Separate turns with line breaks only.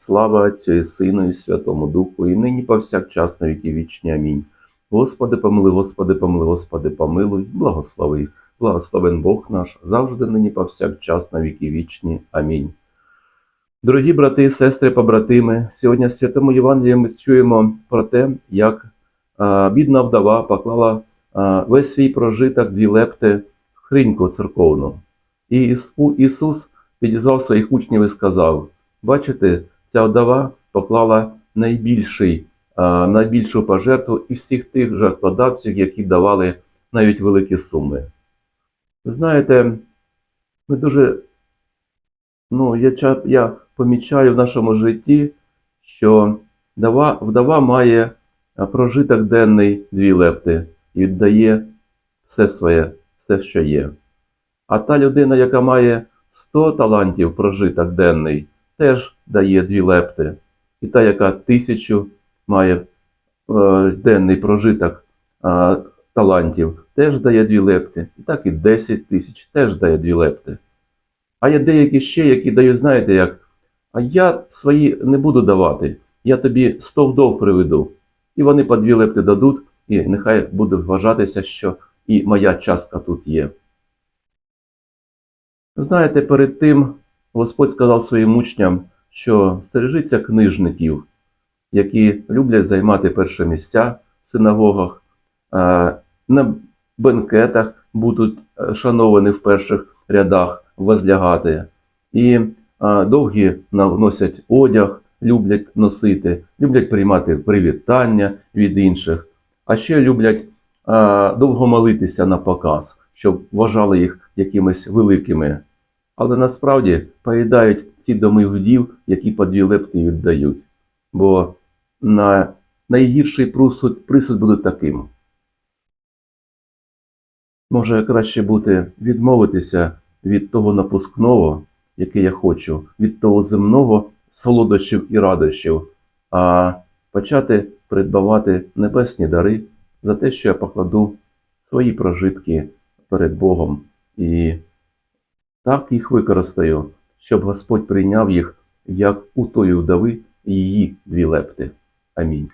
Слава Отцю і Сину і Святому Духу, і нині повсякчас на віки вічні. Амінь. Господи, помилуй, Господи, помилуй, Господи, помилуй, благослови. Благословен Бог наш, завжди нині повсякчас на віки вічні. Амінь. Дорогі брати сестри, побратими, сьогодні в Святому Євангелії ми чуємо про те, як бідна вдова поклала весь свій прожиток дві лепти в хриньку церковну. І Ісус підізвав своїх учнів і сказав: Бачите, ця вдова поклала найбільший, найбільшу пожертву із всіх тих жертводавців, які давали навіть великі суми. Ви знаєте, ми дуже, ну, я, я помічаю в нашому житті, що вдова, вдова має прожиток денний дві лепти і віддає все своє, все, що є. А та людина, яка має 100 талантів прожиток денний, теж дає дві лепти. І та, яка тисячу має е, денний прожиток е, талантів, теж дає дві лепти. І так і 10 тисяч теж дає дві лепти. А є деякі ще, які дають, знаєте, як, а я свої не буду давати, я тобі 100 вдов приведу. І вони по дві лепти дадуть, і нехай буде вважатися, що і моя частка тут є. Знаєте, перед тим Господь сказав своїм учням, що стережіться книжників, які люблять займати перші місця в синагогах, на бенкетах будуть е, шановані в перших рядах возлягати, і довгі носять одяг, люблять носити, люблять приймати привітання від інших, а ще люблять довго молитися на показ, щоб вважали їх якимись великими але насправді поїдають ці доми вдів, які по дві лепти віддають. Бо на найгірший присуд, присуд буде таким. Може краще бути відмовитися від того напускного, яке я хочу, від того земного солодощів і радощів, а почати придбавати небесні дари за те, що я покладу свої прожитки перед Богом і так їх використаю, щоб Господь прийняв їх, як у тої вдови її дві лепти. Амінь.